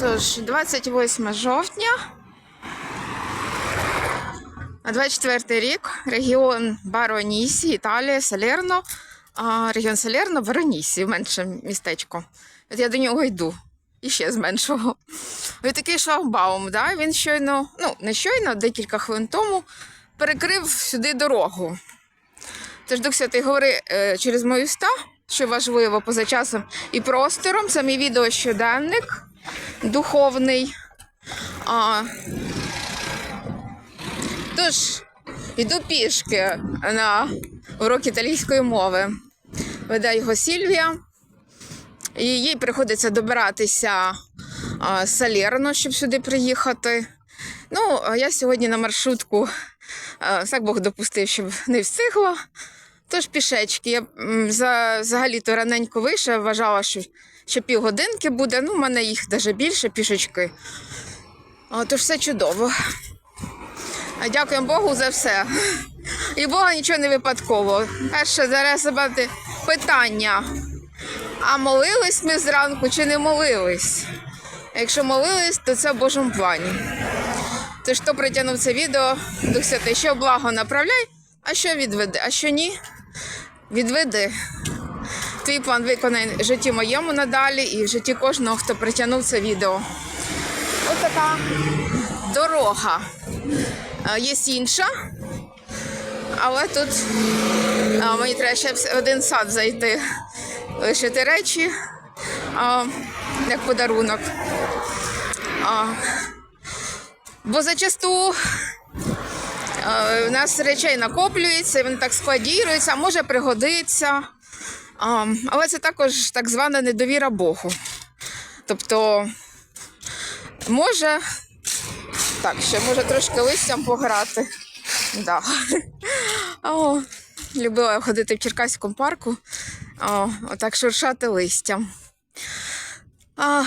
Тож, 28 жовтня. А 24 рік, регіон Баронісі, Італія, Салерно, а, регіон Салерно, Баронісі, менше містечко. От я до нього йду. І ще з меншого. Ось такий шлагбаум, да? він щойно, ну, не щойно, декілька хвилин тому перекрив сюди дорогу. Тож Дух Святий говори е, через мої уста, що важливо поза часом і простором. Мій відео щоденник духовний. А, тож, йду пішки на урок італійської мови. Веде його Сільвія. І їй приходиться добиратися з Салерно, щоб сюди приїхати. Ну, я сьогодні на маршрутку, так Бог допустив, щоб не встигла. Тож пішечки. Я за, взагалі-то раненько вийшла, вважала, що, що півгодинки буде. Ну, в мене їх навіть більше пішечки. А, тож все чудово. А дякуємо Богу за все. І Бога нічого не випадково. Перше зараз задати питання. А молились ми зранку чи не молились? Якщо молились, то це в Божому плані. Тож хто притягнув це відео, Дух Святий, що благо направляй, а що відведи, а що ні, відведи. Твій план виконай в житті моєму надалі і в житті кожного, хто притягнув це відео. Ось така дорога. Є інша, але тут мені треба ще в один сад зайти, лишити речі як подарунок. Бо зачасту у нас речей накоплюється, вони так складіруються, може пригодиться. Але це також так звана недовіра Богу. Тобто, може, так, ще може трошки листям пограти. Да. О, любила ходити в Черкаському парку, о, отак шуршати листям. А,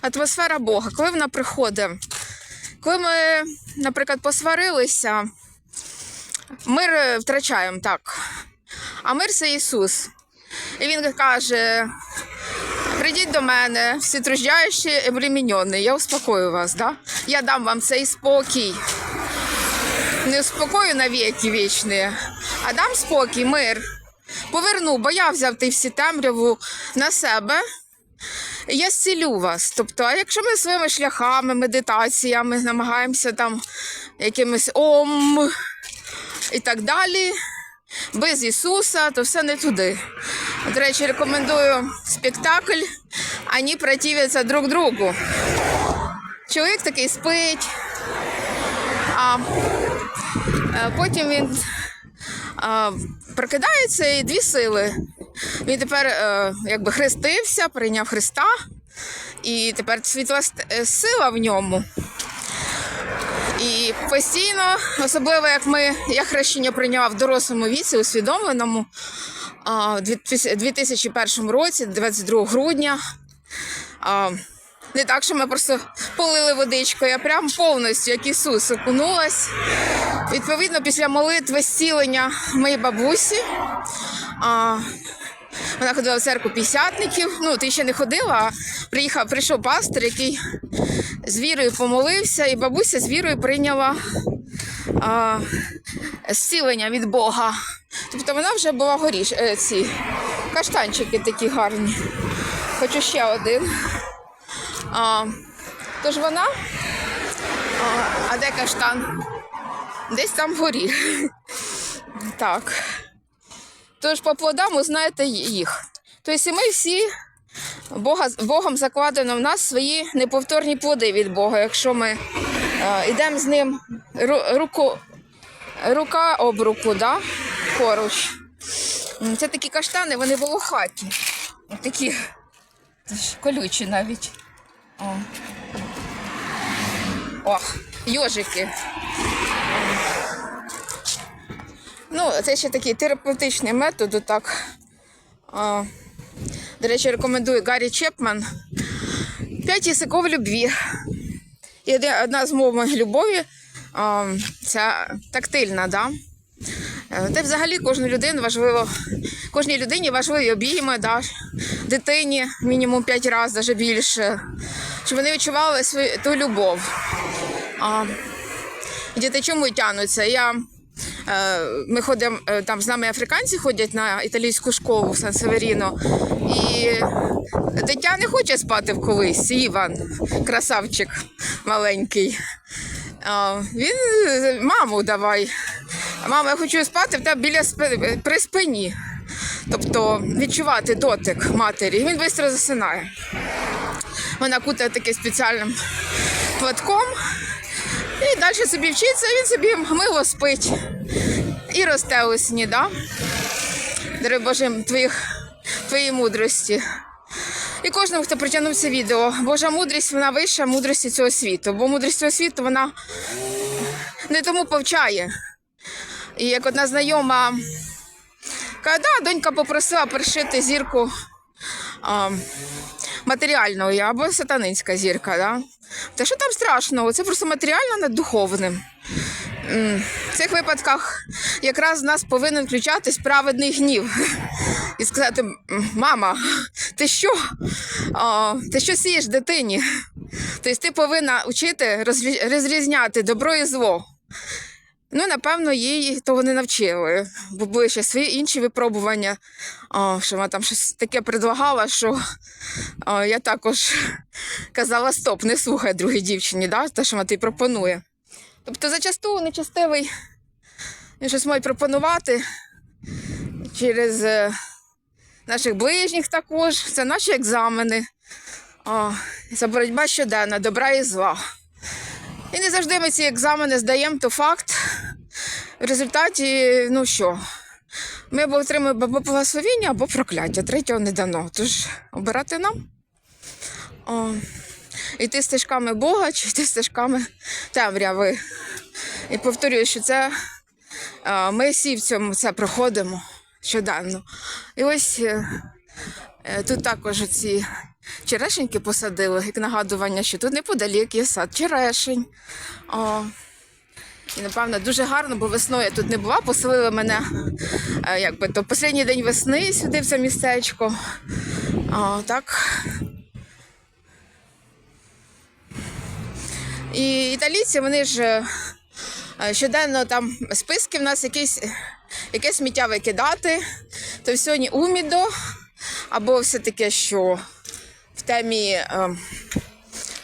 атмосфера Бога, коли вона приходить, коли ми, наприклад, посварилися, мир е, втрачаємо так. А мир це Ісус. І Він каже: прийдіть до мене, всі труждаючі і обремінені, я успокою вас, да? я дам вам цей спокій. Не успокою на віки вічні, а дам спокій, мир. Поверну, бо я взяв ти всі темряву на себе. Я зцілю вас. Тобто, а якщо ми своїми шляхами, медитаціями намагаємося там якимось ом і так далі, без Ісуса, то все не туди. До речі, рекомендую спектакль «Ані противляться друг другу. Чоловік такий спить, а е, потім він а, прокидається і дві сили. Він тепер е, якби хрестився, прийняв Христа, і тепер світла е, сила в ньому. І постійно, особливо як ми, я хрещення прийняла в дорослому віці, усвідомленому в 2001 році, 22 грудня. Не так, що ми просто полили водичкою, а прям повністю, як Ісус, окунулась. Відповідно, після молитви зцілення моєї бабусі. Вона ходила в церкву п'ятдесятників. Ну, ти ще не ходила, а приїхав, прийшов пастор, який з вірою помолився, і бабуся з вірою прийняла а, зцілення від Бога. Тобто вона вже була горіш, е, ці каштанчики такі гарні. Хочу ще один. А, тож вона. А, а де каштан? Десь там вгорі. Так. Тож по плодам узнаєте їх. Тобто ми всі Бога, Богом закладено в нас свої неповторні плоди від Бога. Якщо ми е, йдемо з ним ру, руку, рука об руку, да? поруч. Це такі каштани, вони волохаті. Такі колючі навіть. О. О, йожики. Ну, це ще такий терапевтичний метод, так. А, до речі, рекомендую Гаррі Чепман. П'ять язиков любві. І одна з мов любові а, ця тактильна, да? Е, Та взагалі кожну людину важливо кожній людині важливі обійми, да, дитині мінімум 5 разів, навіть більше, щоб вони відчували свою ту любов. А, діти чому тянуться? Я, ми ходимо, е, там з нами африканці ходять на італійську школу в Сан-Северіно. І дитя не хоче спати в колисці. Іван, красавчик маленький. Він е, маму давай. Мама, я хочу спати в тебе біля спи- при спині. Тобто відчувати дотик матері. Він швидко засинає. Вона кутає таким спеціальним платком. І далі собі вчиться, він собі мило спить і росте у сні, да? Дай Боже, твоїх, твоїй мудрості. І кожному, хто притягнув це відео, Божа мудрість, вона вища мудрості цього світу. Бо мудрість цього світу, вона не тому повчає. І як одна знайома каже, да, донька попросила пришити зірку а, матеріальної або сатанинська зірка. Да? Та що там страшного? Це просто матеріально над духовним. В цих випадках якраз в нас повинен включатись праведний гнів. І сказати: мама, ти що? А, ти що сієш дитині? Тобто ти повинна вчити розрізняти добро і зло. Ну, напевно, їй того не навчили, бо були ще свої інші випробування, а, що вона там щось таке предлагала, що а, я також казала: стоп, не слухай другій дівчині, да, те, що вона тобі пропонує. Тобто, зачасту нечестивий він щось може пропонувати через е, наших ближніх також. Це наші екзамени. А, це боротьба щоденна, добра і зла. І не завжди ми ці екзамени здаємо, то факт. В результаті, ну що, ми або отримуємо або благословіння, або прокляття. Третього не дано. Тож обирати нам. О, йти стежками Бога чи йти стежками темряви. І повторюю, що це а, ми всі в цьому це проходимо щоденно. І ось е, е, тут також ці черешеньки посадили, як нагадування, що тут неподалік є сад черешень. О, і напевно дуже гарно, бо весною я тут не була. Поселили мене е, якби то останній день весни сюди в це містечко. О, так. І італійці, вони ж е, щоденно там списки в нас якісь, яке сміття викидати, то сьогодні умідо, або все таке, що в темі, е,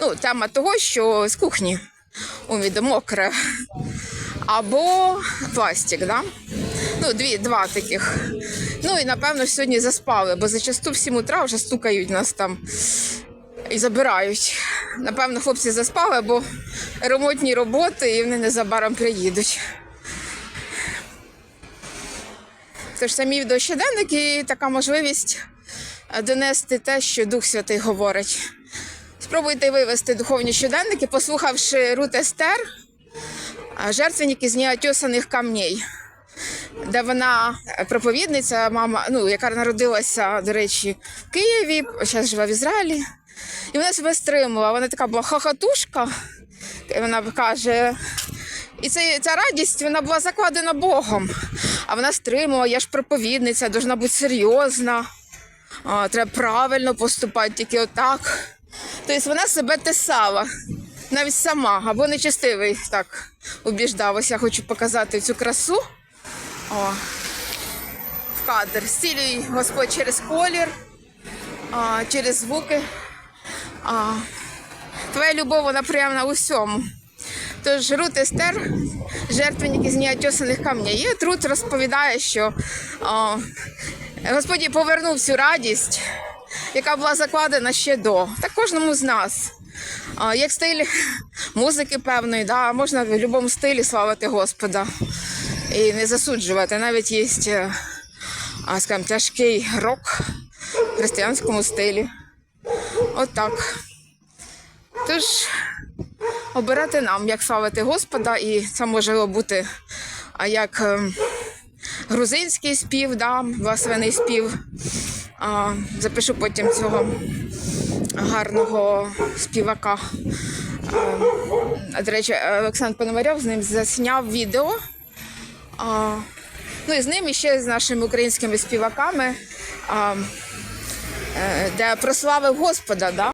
ну, тема того, що з кухні умідо мокре, або пластик, да? Ну, дві, два таких. Ну і напевно сьогодні заспали, бо зачасту в 7 утра вже стукають нас там і забирають. Напевно, хлопці заспали, бо ремонтні роботи і вони незабаром приїдуть. Тож самі відеощоденники і така можливість донести те, що Дух Святий говорить. Спробуйте вивести духовні щоденники, послухавши Рут Естер, е, жертвенники з неотесаних камней, де вона е, проповідниця, мама, ну, яка народилася, до речі, в Києві, зараз живе в Ізраїлі. І вона себе стримувала. Вона така була хохотушка. Вона каже. І це, ця радість вона була закладена Богом. А вона стримувала, я ж проповідниця, должна бути серйозна. А, треба правильно поступати, тільки отак. Тобто вона себе тесала навіть сама, або нечестивий так убіждав. Ось я хочу показати цю красу. О, в кадр. Зцілюй Господь через колір, а, через звуки. А, твоя любов, вона приємна у всьому. Тож Рут Естер, жертвенник із неотесаних камней. І Рут розповідає, що а, Господь повернув цю радість, яка була закладена ще до. Так кожному з нас. Як стиль музики певної, да, можна в будь-якому стилі славити Господа і не засуджувати. Навіть є, е, скажімо, тяжкий рок в християнському стилі. Отак. Тож обирати нам, як славити Господа, і це може бути як ем, грузинський спів, да, благословений спів. А, запишу потім цього гарного співака. А, до речі, Олександр Пономарьов з ним засняв відео. А, Ну і з ним і ще з нашими українськими співаками, а, е, де прославив Господа. Да?